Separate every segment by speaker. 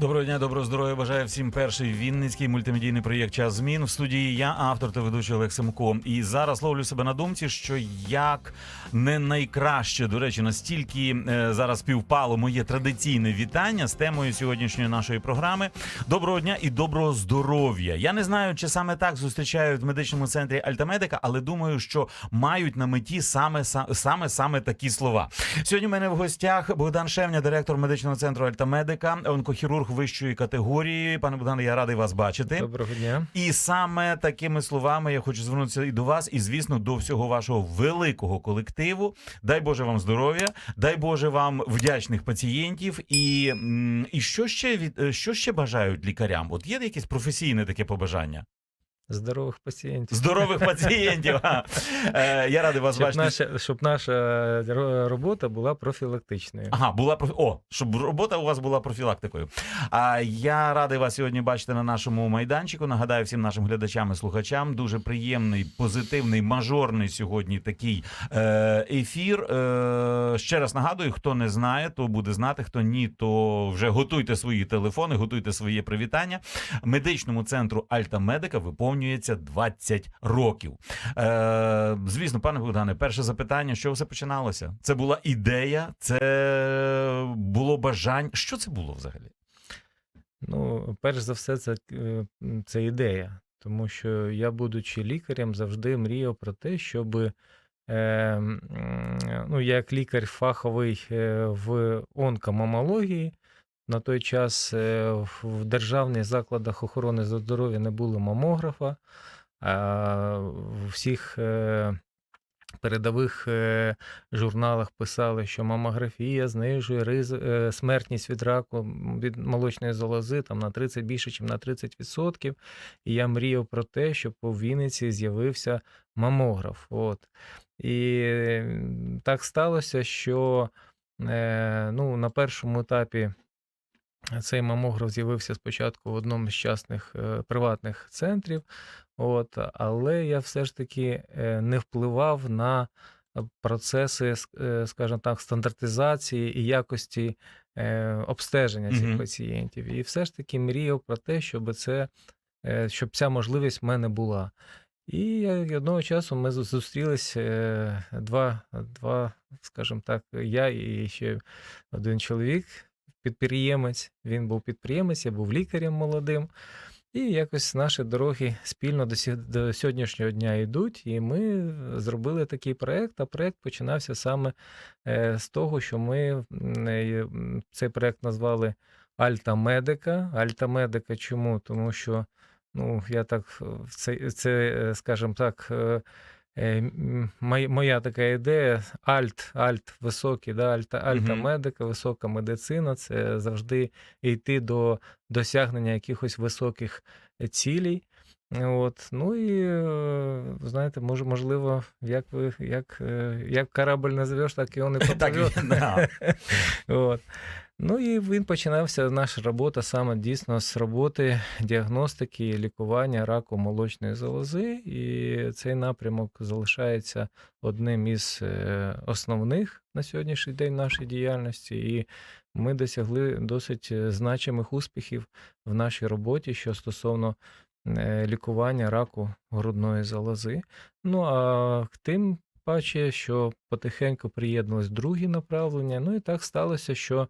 Speaker 1: Доброго дня, доброго здоров'я. Бажаю всім перший вінницький мультимедійний проєкт Час змін. В студії я, автор та ведучий Олег Семко. І зараз ловлю себе на думці, що як не найкраще, до речі, настільки е, зараз співпало моє традиційне вітання з темою сьогоднішньої нашої програми. Доброго дня і доброго здоров'я. Я не знаю, чи саме так зустрічають в медичному центрі Альтамедика, але думаю, що мають на меті саме саме саме такі слова. Сьогодні в мене в гостях Богдан Шевня, директор медичного центру Альтамедика, онкохірург вищої категорії. Пане Богдане, я радий вас бачити.
Speaker 2: Доброго дня.
Speaker 1: І саме такими словами я хочу звернутися і до вас, і звісно, до всього вашого великого колективу. Дай Боже вам здоров'я, дай Боже вам вдячних пацієнтів. І, і що ще від е, що ще бажають лікарям? От є якесь професійне таке побажання?
Speaker 2: Здорових пацієнтів.
Speaker 1: Здорових пацієнтів. А, е, я радий вас
Speaker 2: Щоб
Speaker 1: бачити.
Speaker 2: наша, щоб наша робота була профілактичною.
Speaker 1: Ага, була профі... О, щоб робота у вас була профілактикою. А я радий вас сьогодні бачити на нашому майданчику. Нагадаю всім нашим глядачам і слухачам. Дуже приємний, позитивний, мажорний сьогодні такий е, ефір. Е, ще раз нагадую, хто не знає, то буде знати. Хто ні, то вже готуйте свої телефони, готуйте своє привітання. Медичному центру Альта Медика виповнюється 20 років. Е, звісно, пане Богдане, перше запитання: що все починалося? Це була ідея, це було бажання. Що це було взагалі?
Speaker 2: Ну, перш за все, це, е, це ідея. Тому що я, будучи лікарем, завжди мріяв про те, щоб е, ну, як лікар фаховий е, в онкомамології. На той час е, в державних закладах охорони здоров'я не було мамографа. В всіх е, передових е, журналах писали, що мамографія знижує риз... смертність від раку від молочної залози там, на 30 більше, ніж на 30%. І я мріяв про те, щоб у Вінниці з'явився мамограф. От. І так сталося, що ну, на першому етапі цей мамограф з'явився спочатку в одному з частних е, приватних центрів, от, але я все ж таки е, не впливав на процеси, е, скажімо так, стандартизації і якості е, обстеження цих
Speaker 1: Мгм.
Speaker 2: пацієнтів. І все ж таки мріяв про те, щоб це, е, щоб ця можливість в мене була. І одного часу ми зустрілись е, два, два, скажімо так, я і ще один чоловік, підприємець. Він був підприємець, я був лікарем молодим. І якось наші дороги спільно до, до сьогоднішнього дня йдуть, і ми зробили такий проект. А проект починався саме е, з того, що ми е, цей проект назвали Альта Медика. Альта Медика чому? Тому що ну, я так е, це, це е, скажімо так. Е, Моя така ідея: альт, альт високий, да, альта, альта медика, висока медицина це завжди йти до досягнення якихось високих цілей. От. Ну і е, знаєте, може, можливо, як ви як, е, як корабль називеш, так і він і
Speaker 1: Так,
Speaker 2: Ну і він починався наша робота саме дійсно з роботи діагностики і лікування раку молочної залози. І цей напрямок залишається одним із е, основних на сьогоднішній день нашої діяльності. І ми досягли досить е, значимих успіхів в нашій роботі, що стосовно е, лікування раку грудної залози. Ну а тим паче, що потихеньку приєднались другі направлення. Ну і так сталося, що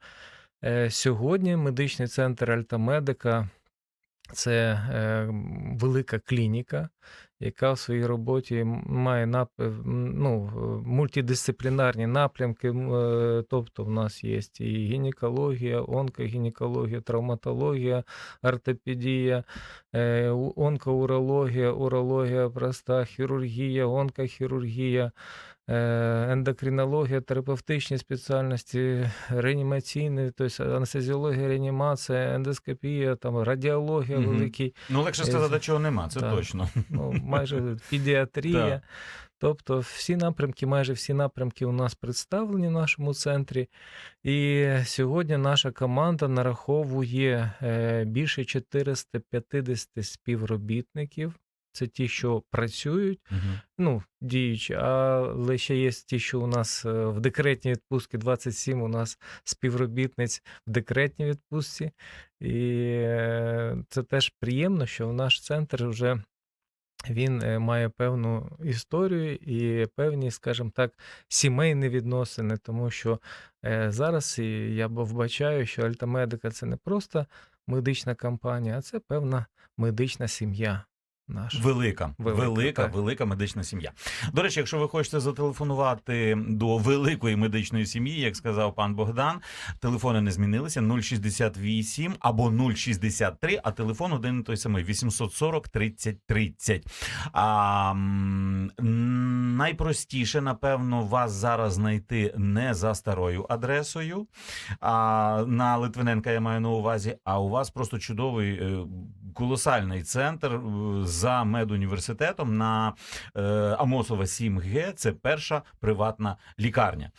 Speaker 2: сьогодні медичний центр Альтамедика це е, велика клініка, яка в своїй роботі має нап... ну, е, мультидисциплінарні напрямки. е, Тобто, в нас є і гінекологія, онкогінекологія, травматологія, ортопедія, е, онкоурологія, урологія проста, хірургія, онкохірургія, е, ендокринологія, терапевтичні спеціальності, реанімаційні, тобто анестезіологія, реанімація, ендоскопія, там радіологія
Speaker 1: Мгм.
Speaker 2: великий,
Speaker 1: Ну, легше
Speaker 2: Е,
Speaker 1: сказати, чого нема, це
Speaker 2: так.
Speaker 1: точно.
Speaker 2: ну, майже педіатрія. Тобто всі напрямки, майже всі напрямки у нас представлені в нашому центрі. І сьогодні наша команда нараховує е, більше 450 співробітників Це ті, що працюють,
Speaker 1: Мгм.
Speaker 2: ну, діючі, але ще є ті, що у нас е, в декретній відпустці 27 у нас співробітниць в декретній відпустці. І е, це теж приємно, що в наш центр вже він е, має певну історію і певні, скажімо так, сімейні відносини, тому що зараз я вбачаю, що Альтамедика це не просто медична компанія, а це певна медична сім'я наша.
Speaker 1: Велика, велика,
Speaker 2: Велика,
Speaker 1: велика, медична сім'я. До речі, якщо ви хочете зателефонувати до великої медичної сім'ї, як сказав пан Богдан, телефони не змінилися 068 або 063, а телефон один і той самий 840 30 30. А, найпростіше, напевно, вас зараз знайти не за старою адресою. А, на Литвиненка я маю на увазі, а у вас просто чудовий е, колосальний центр е, за медуніверситетом на е, Амосова 7Г. Це перша приватна лікарня.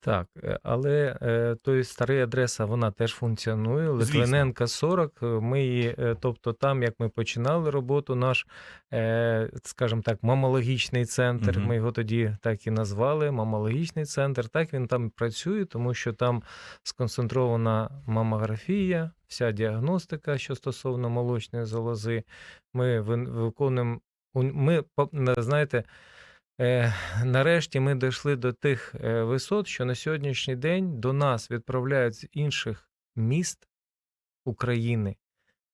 Speaker 2: Так, е, але е, той старий адреса вона теж функціонує. Литвиненка 40. е, Ми її, е, тобто там, як ми починали роботу, наш, е, скажімо так, мамологічний центр.
Speaker 1: Мгм.
Speaker 2: Ми його тоді так і назвали. Мамологічний центр. Так він там працює, тому що там сконцентрована мамографія, вся діагностика, що стосовно молочної залози. Ми виконуємо. Ми, знаєте, Е, нарешті ми дійшли до тих е, висот, що на сьогоднішній день до нас відправляють з інших міст України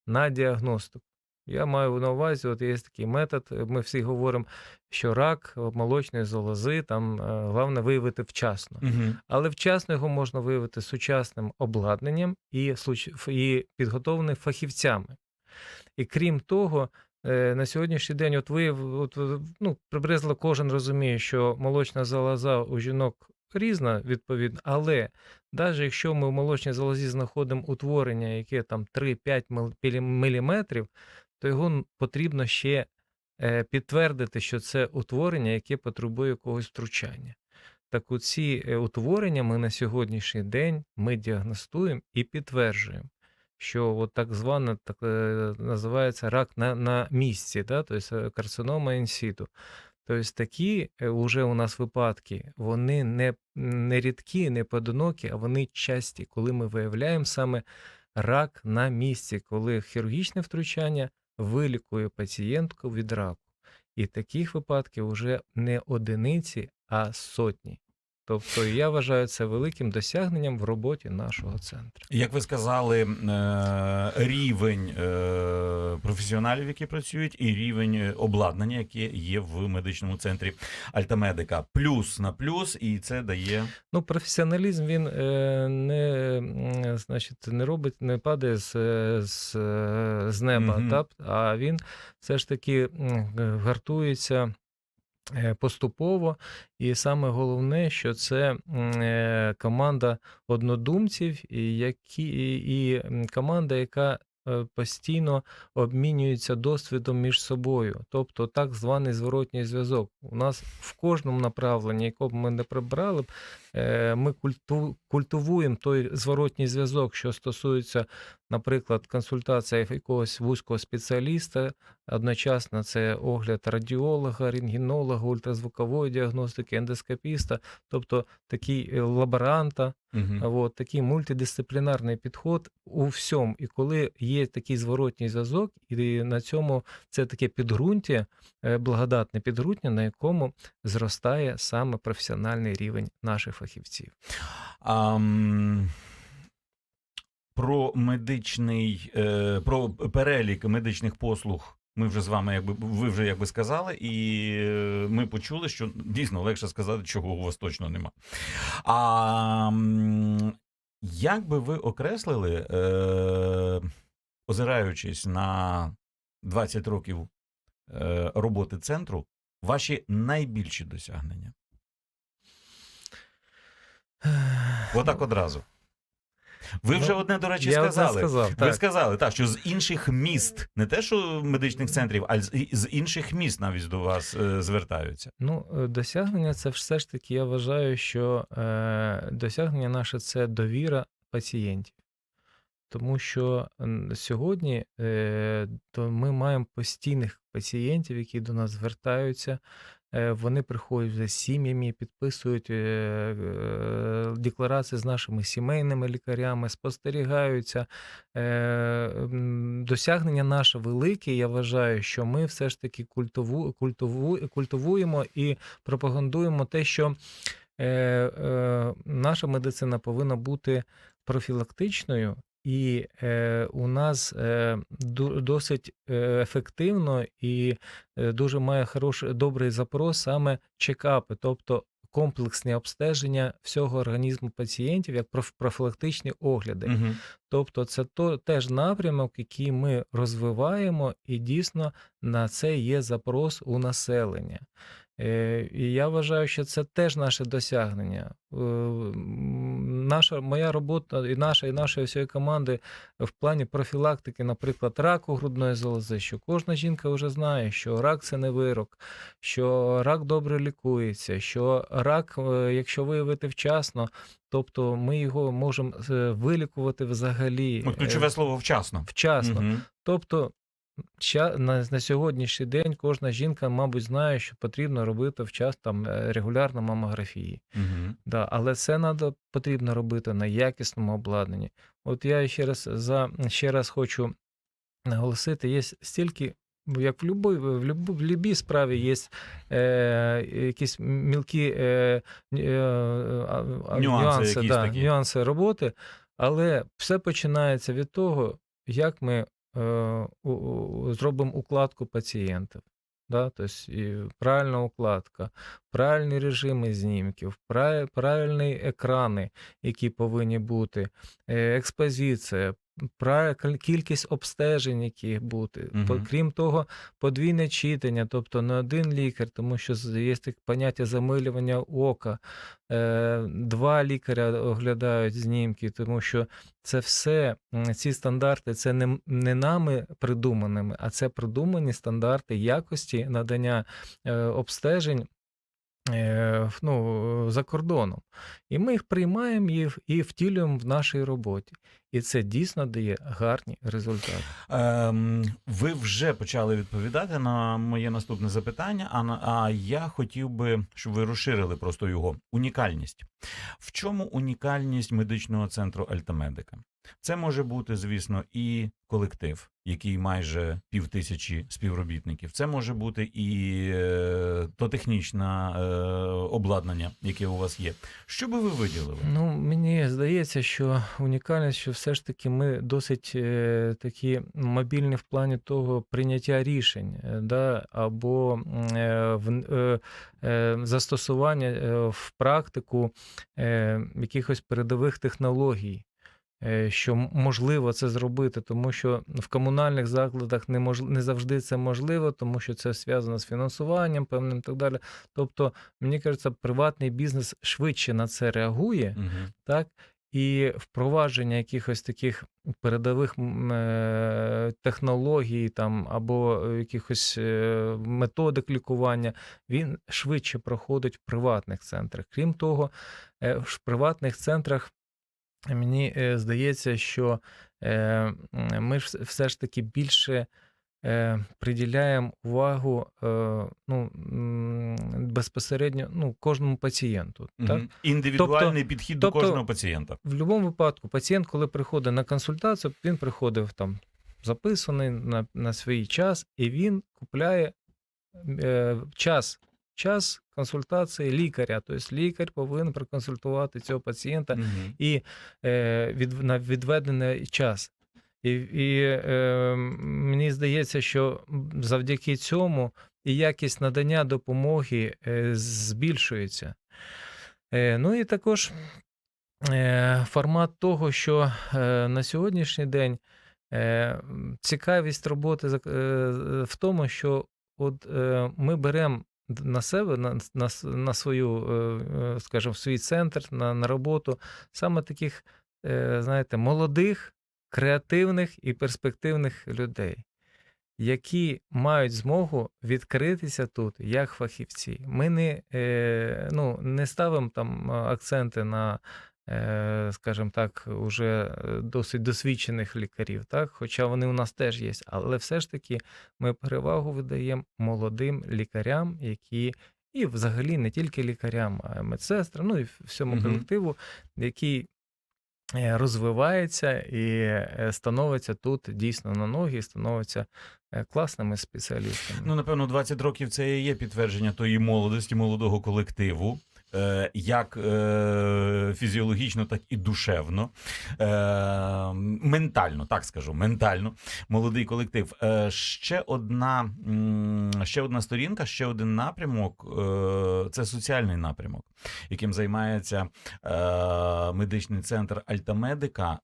Speaker 2: на діагностику. Я маю на увазі, от є такий метод. е, Ми всі говоримо, що рак молочної залози там е, головне виявити вчасно.
Speaker 1: Угу.
Speaker 2: Але вчасно його можна виявити сучасним обладнанням і, і підготовленими фахівцями. І крім того, е, на сьогоднішній день, от ви от, е, ну, приблизно кожен розуміє, що молочна залоза у жінок різна, відповідно, але навіть якщо ми в молочній залозі знаходимо утворення, яке там 3-5 мм, то його потрібно ще е, підтвердити, що це утворення, яке потребує якогось втручання. Так оці е, утворення ми на сьогоднішній день ми діагностуємо і підтверджуємо, що от так зване так, е, називається рак на, на місці, да? тобто карцинома інсіту. Тобто такі е, уже у нас випадки, вони не, не рідкі, не поодинокі, а вони часті, коли ми виявляємо саме рак на місці, коли хірургічне втручання вилікує пацієнтку від раку. І таких випадків вже не одиниці, а сотні. Тобто я вважаю це великим досягненням в роботі нашого центру.
Speaker 1: Як ви сказали, е, рівень е, професіоналів, які працюють, і рівень е, обладнання, яке є в медичному центрі Альтамедика. Плюс на плюс, і це дає
Speaker 2: Ну, професіоналізм він не, значить, не робить, не падає з, з, з неба,
Speaker 1: Мгм.
Speaker 2: так? а він все ж таки гартується поступово. І саме головне, що це е, команда однодумців, які, і, команда, яка е, постійно обмінюється досвідом між собою, тобто так званий зворотній зв'язок. У нас в кожному направленні, якого б ми не прибрали, б, е, ми культу, культивуємо той зворотній зв'язок, що стосується, наприклад, консультації якогось вузького спеціаліста. Одночасно це огляд радіолога, рентгенолога, ультразвукової діагностики, ендоскопіста, тобто такий е, лаборанта,
Speaker 1: Мгм.
Speaker 2: От, такий мультидисциплінарний підход у всьому. І коли є такий зворотній зв'язок, і на цьому це таке підґрунтя, е, благодатне підґрунтя, на якому зростає саме професіональний рівень наших фахівців.
Speaker 1: Ам, про медичний, е, про перелік медичних послуг. Ми вже з вами, якби ви вже якби сказали, і е, ми почули, що дійсно легше сказати, чого у вас точно нема. А як би ви окреслили, е, озираючись на 20 років е, роботи центру, ваші найбільші досягнення? Отак одразу. Ви вже
Speaker 2: Ну,
Speaker 1: одне, до речі,
Speaker 2: Я
Speaker 1: сказали.
Speaker 2: сказав,
Speaker 1: Ви
Speaker 2: так.
Speaker 1: сказали, так, що з інших міст, не те, що медичних центрів, а з, інших міст навіть до вас е, звертаються.
Speaker 2: Ну, е, досягнення це все ж таки, я вважаю, що е, досягнення наше це довіра пацієнтів. тому що сьогодні е, то ми маємо постійних пацієнтів, які до нас звертаються. Е, Вони приходять вже з сім'ями, підписують е, е, декларації з нашими сімейними лікарями, спостерігаються. Досягнення наше велике. Я вважаю, що ми все ж таки культиву, культиву, культивуємо і пропагандуємо те, що наша медицина повинна бути профілактичною. І е, у нас е, досить е, ефективно і е, дуже має хороший добрий запрос саме чекапи, тобто комплексні обстеження всього організму пацієнтів як проф- профілактичні огляди.
Speaker 1: Мгм.
Speaker 2: Тобто, це то теж напрямок, який ми розвиваємо, і дійсно на це є запрос у населення. Е, І я вважаю, що це теж наше досягнення. Е, Наша моя робота і наша, і нашої всієї команди в плані профілактики, наприклад, раку грудної залози, що кожна жінка вже знає, що рак це не вирок, що рак добре лікується, що рак, е, якщо виявити вчасно, тобто ми його можемо е, вилікувати взагалі
Speaker 1: Ну,
Speaker 2: е,
Speaker 1: ключове слово вчасно.
Speaker 2: вчасно.
Speaker 1: Мгм.
Speaker 2: Тобто на, на сьогоднішній день кожна жінка, мабуть, знає, що потрібно робити вчасно там е, регулярно мамографії.
Speaker 1: Мгм.
Speaker 2: Да, але це надо, потрібно робити на якісному обладнанні. От я ще раз за ще раз хочу наголосити: є стільки. Як в любой, в любой, в любій справі є е, якісь мілкі е, е, а- а-
Speaker 1: Нюанси якісь
Speaker 2: да,
Speaker 1: такі.
Speaker 2: нюанси роботи, але все починається від того, як ми зробимо укладку пацієнтів. Да? Тобто, і правильна укладка, правильні режими знімків, правильні екрани, які повинні бути, експозиція, кіль- кількість обстежень, які бути.
Speaker 1: Мгм.
Speaker 2: Крім того, подвійне читання, тобто не один лікар, тому що є таке поняття замилювання ока. Е, Два лікаря оглядають знімки, тому що це все, ці стандарти, це не, не нами придуманими, а це придумані стандарти якості надання е, обстежень. В- Ну, за кордоном. І ми їх приймаємо і, і втілюємо в нашій роботі. І це дійсно дає гарні результати.
Speaker 1: Ем, ви вже почали відповідати на моє наступне запитання, а, на- а я хотів би, щоб ви розширили просто його унікальність. В чому унікальність медичного центру Альтамедика? Це може бути, звісно, і колектив, який майже пів тисячі співробітників. Це може бути і е, то технічне е, обладнання, яке у вас є. Що би ви виділили?
Speaker 2: Ну, мені здається, що унікальність, що все ж таки ми досить е, такі мобільні в плані того прийняття рішень, е, да, або е, в, е, е, застосування е, в практику е, якихось передових технологій. Е, Що можливо це зробити, тому що в комунальних закладах не мож... не завжди це можливо, тому що це зв'язано з фінансуванням певним і так далі. Тобто, мені кажеться, приватний бізнес швидше на це реагує,
Speaker 1: Угу.
Speaker 2: так? І впровадження якихось таких передових е, технологій там, або якихось е, методик лікування, він швидше проходить в приватних центрах. Крім того, в приватних центрах мені е, здається, що е, ми ж все ж таки більше е, приділяємо увагу ну, безпосередньо ну, кожному пацієнту. Так?
Speaker 1: Угу. Індивідуальний підхід
Speaker 2: тобто-
Speaker 1: до кожного пацієнта.
Speaker 2: В будь-якому випадку пацієнт, коли приходить на консультацію, він приходив там записаний на, на свій час, і він купляє е, час, час консультації лікаря. Тобто лікар повинен проконсультувати цього пацієнта
Speaker 1: Мгм.
Speaker 2: і е, від, на відведений час. І, і е, мені здається, що завдяки цьому і якість надання допомоги е, збільшується. Е, ну і також е, формат того, що е, на сьогоднішній день е, цікавість роботи е, в тому, що от е, ми беремо на себе, на, на, на свою, е, е, скажімо, в свій центр, на, на роботу саме таких, е, знаєте, молодих, креативних і перспективних людей. Які мають змогу відкритися тут як фахівці. Ми не, е, ну, не ставимо там акценти на скажімо так, уже е, досить досвідчених лікарів, так? хоча вони у нас теж є. Але все ж таки ми перевагу видаємо молодим лікарям, які і взагалі не тільки лікарям, а й медсестрам, ну і всьому колективу, який е, розвивається і е, становиться тут дійсно на ноги, і становиться е, класними спеціалістами.
Speaker 1: Ну, напевно, 20 років це і є підтвердження тої молодості, молодого колективу. Е, Як е, фізіологічно, так і душевно, е, ментально, так скажу, ментально, молодий колектив. Ще одна, ще одна сторінка, ще один напрямок це соціальний напрямок, яким займається медичний центр Альтамедика.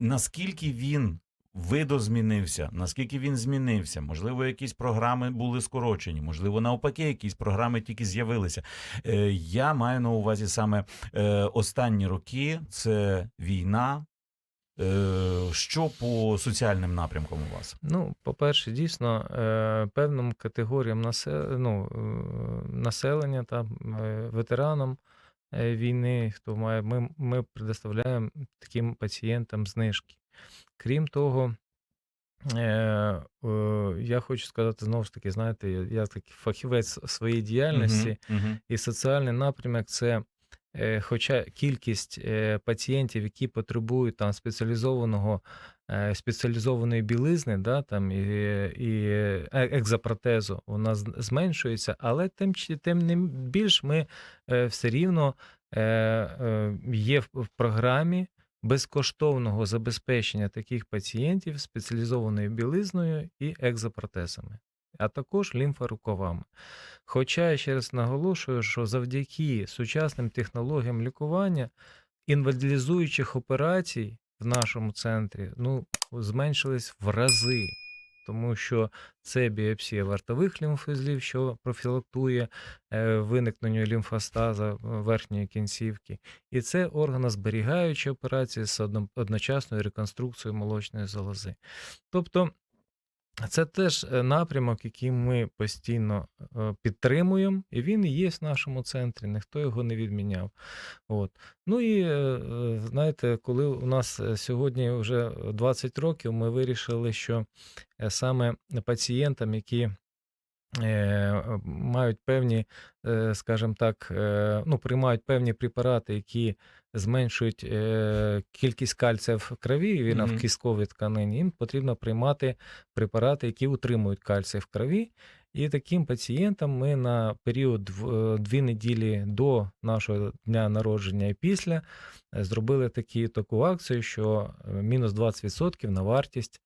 Speaker 1: Наскільки він видозмінився, наскільки він змінився. Можливо, якісь програми були скорочені, можливо, навпаки, якісь програми тільки з'явилися. Е, я маю на увазі саме е, останні роки це війна. Е, що по соціальним напрямкам у вас?
Speaker 2: Ну, по-перше, дійсно, е, певним категоріям ну, е, населення та е, ветеранам е, війни, хто має, ми, ми предоставляємо таким пацієнтам знижки. Крім того, е, е, я хочу сказати знову ж таки, знаєте, я, я такий фахівець в своїй діяльності,
Speaker 1: Мгм, мгм.
Speaker 2: і соціальний напрямок це. е, Хоча кількість е, пацієнтів, які потребують там спеціалізованого е, спеціалізованої білизни, да, там і, і екзопротезу, вона зменшується, але тим, тим не більш ми все рівно є в програмі безкоштовного забезпечення таких пацієнтів спеціалізованою білизною і екзопротезами, а також лімфорукавами. Хоча я ще раз наголошую, що завдяки сучасним технологіям лікування інвалідизуючих операцій в нашому центрі ну, зменшились в рази. Тому що це біопсія вартових лімфузлів, що профілактує е, виникнення лімфостаза е, верхньої кінцівки, і це органозберігаючі операції з одночасною реконструкцією молочної залози. Тобто це теж е, напрямок, який ми постійно е, підтримуємо, і він є в нашому центрі, ніхто його не відміняв. От. Ну і е, знаєте, коли у нас сьогодні вже 20 років, ми вирішили, що саме пацієнтам, які мають певні, скажімо так, ну, приймають певні препарати, які зменшують е, кількість кальція в крові, він
Speaker 1: Мгм.
Speaker 2: в кістковій тканині, їм потрібно приймати препарати, які утримують кальцій в крові. І таким пацієнтам ми на період е, дві неділі до нашого дня народження і після е, зробили такі, таку акцію, що е, мінус 20% на вартість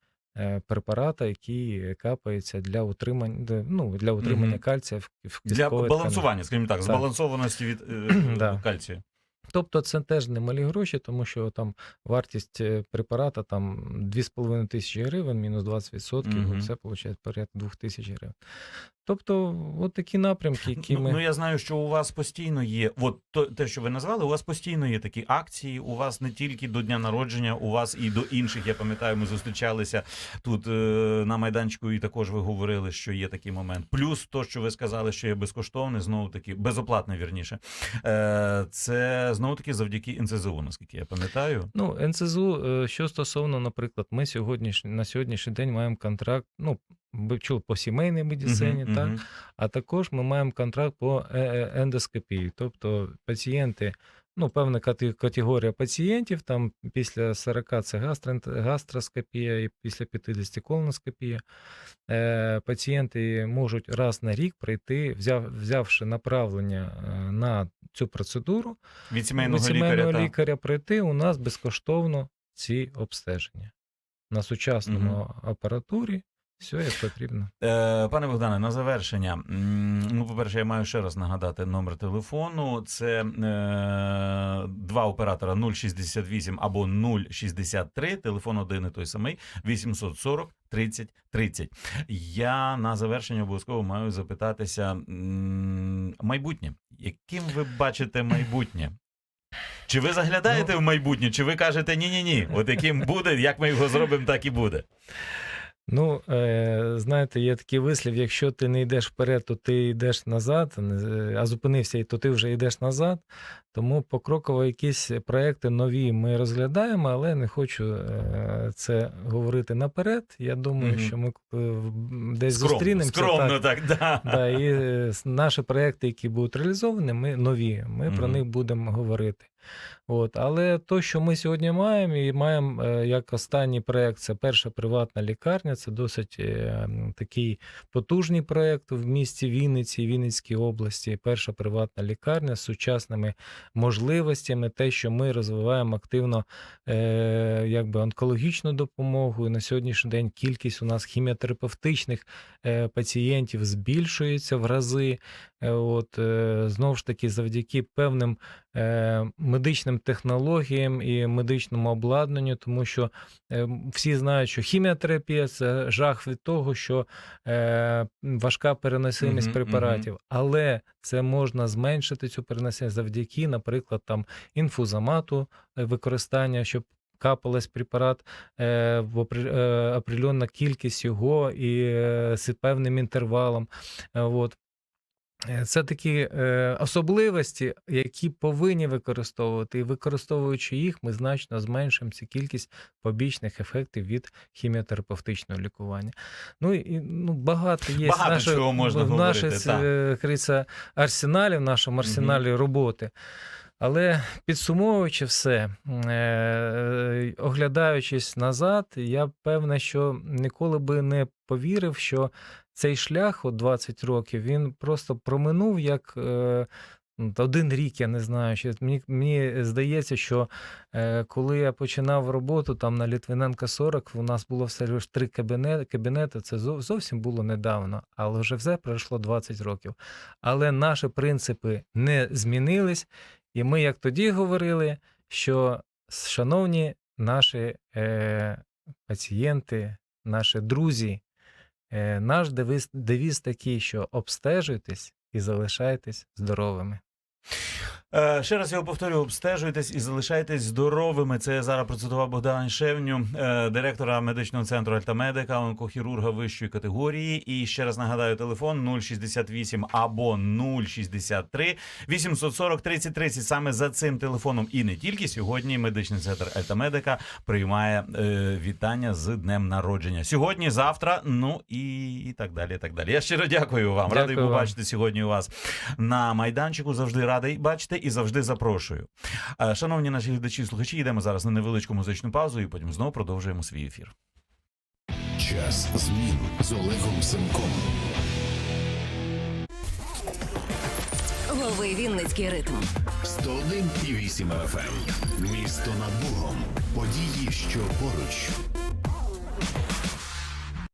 Speaker 2: препарата, який капається для утримання, ну, для утримання
Speaker 1: Мгм.
Speaker 2: кальція в, в
Speaker 1: Для балансування, скажімо так,
Speaker 2: Так.
Speaker 1: збалансованості від
Speaker 2: Да.
Speaker 1: кальцію.
Speaker 2: Тобто це теж немалі гроші, тому що там вартість е, препарата там 2,5 тисячі гривень, мінус 20%,
Speaker 1: Мгм.
Speaker 2: це виходить порядка 2 тисяч гривень. Тобто, от такі напрямки, які
Speaker 1: Ну,
Speaker 2: ми.
Speaker 1: ну я знаю, що у вас постійно є. От то, те, що ви назвали, у вас постійно є такі акції. У вас не тільки до дня народження, у вас і до інших. Я пам'ятаю, ми зустрічалися тут е, на майданчику, і також ви говорили, що є такий момент. Плюс то, що ви сказали, що є безкоштовне, знову таки безоплатне, вірніше. Е, це знову таки завдяки НЦЗУ, наскільки я пам'ятаю.
Speaker 2: Ну, НЦЗУ, е, що стосовно, наприклад, ми сьогоднішній на сьогоднішній день маємо контракт. Ну, чули по сімейній медицині, так? А також ми маємо контракт по е- е- ендоскопії. Тобто пацієнти, ну, певна категорія пацієнтів, там після 40 це гастроскопія і після 50 колоноскопія. Е, пацієнти можуть раз на рік прийти, взяв, взявши направлення е, на цю процедуру,
Speaker 1: Від сімейного,
Speaker 2: від сімейного
Speaker 1: лікаря.
Speaker 2: лікаря прийти у нас безкоштовно ці обстеження. На сучасному апаратурі все як потрібно.
Speaker 1: Е, Пане Богдане, на завершення. Ну, по-перше, я маю ще раз нагадати номер телефону. Це е, два оператора 068 або 063, телефон один і той самий 840 30 30. Я на завершення обов'язково маю запитатися майбутнє. Яким ви бачите майбутнє? Чи ви заглядаєте
Speaker 2: Ну-
Speaker 1: в майбутнє, чи ви кажете ні-ні ні, от яким буде, як ми його зробимо, так і буде.
Speaker 2: Ну, е, знаєте, є такий вислів: якщо ти не йдеш вперед, то ти йдеш назад, е, а зупинився, і то ти вже йдеш назад. Тому покроково якісь проекти нові ми розглядаємо, але не хочу е, це говорити наперед. Я думаю,
Speaker 1: Мгм.
Speaker 2: що ми в- десь
Speaker 1: Скромно,
Speaker 2: зустрінемося.
Speaker 1: скромно
Speaker 2: так,
Speaker 1: так, да.
Speaker 2: Да, і е, наші проекти, які будуть реалізовані, ми нові. Ми про них будемо говорити. От. Але то, що ми сьогодні маємо, і маємо е, як останній проект, це перша приватна лікарня. Це досить е, такий потужний проект в місті Вінниці, Вінницькій області. Перша приватна лікарня з сучасними можливостями, те, що ми розвиваємо активно е, якби онкологічну допомогу. І на сьогоднішній день кількість у нас хіміотерапевтичних пацієнтів збільшується в рази. От, знову ж таки, завдяки певним медичним технологіям і медичному обладнанню, тому що е, всі знають, що хіміотерапія це жах від того, що е, важка переносимість
Speaker 1: Мгм,
Speaker 2: препаратів, але це можна зменшити цю переносимість завдяки, наприклад, там інфузомату е, використання, щоб капалась препарат е, в определенна кількість його і з певним інтервалом. От. Е, Це такі е, особливості, які повинні використовувати, і використовуючи їх, ми значно зменшимо цю кількість побічних ефектів від хіміотерапевтичного лікування. Ну і ну, багато є
Speaker 1: Багато
Speaker 2: наше-
Speaker 1: чого можна
Speaker 2: в
Speaker 1: говорити,
Speaker 2: нашій, е, арсеналі, в нашому арсеналі роботи. Але підсумовуючи все, е, оглядаючись назад, я певна, що ніколи би не повірив, що цей шлях, от 20 років, він просто проминув як. е, ну, Один рік, я не знаю. Ще мені, мені здається, що е, коли я починав роботу там на Літвиненка 40, у нас було все лише три кабінети, кабінети. Це зовсім було недавно, але вже все пройшло 20 років. Але наші принципи не змінились, і ми, як тоді говорили, що шановні наші е, пацієнти, наші друзі, наш девіз, девіз такий, що обстежуйтесь і залишайтесь здоровими.
Speaker 1: Е, Ще раз його повторюю, обстежуйтесь і залишайтесь здоровими. Це я зараз процитував Богдана Шевню, е, директора медичного центру Альтамедика, онкохірурга вищої категорії. І ще раз нагадаю, телефон 068 або 063 840 30 30. Саме за цим телефоном і не тільки сьогодні медичний центр Альтамедика приймає е, вітання з днем народження. Сьогодні, завтра, ну і, і так далі. і так далі. Я щиро дякую вам.
Speaker 2: Дякую
Speaker 1: Радий побачити сьогодні у вас на майданчику. Завжди радий бачити і завжди запрошую. Е, Шановні наші глядачі і слухачі, йдемо зараз на невеличку музичну паузу і потім знову продовжуємо свій ефір.
Speaker 3: Час змін з Олегом Семком.
Speaker 4: Лови Вінницький ритм.
Speaker 3: 101,8 FM. Місто над Богом. Події, що поруч.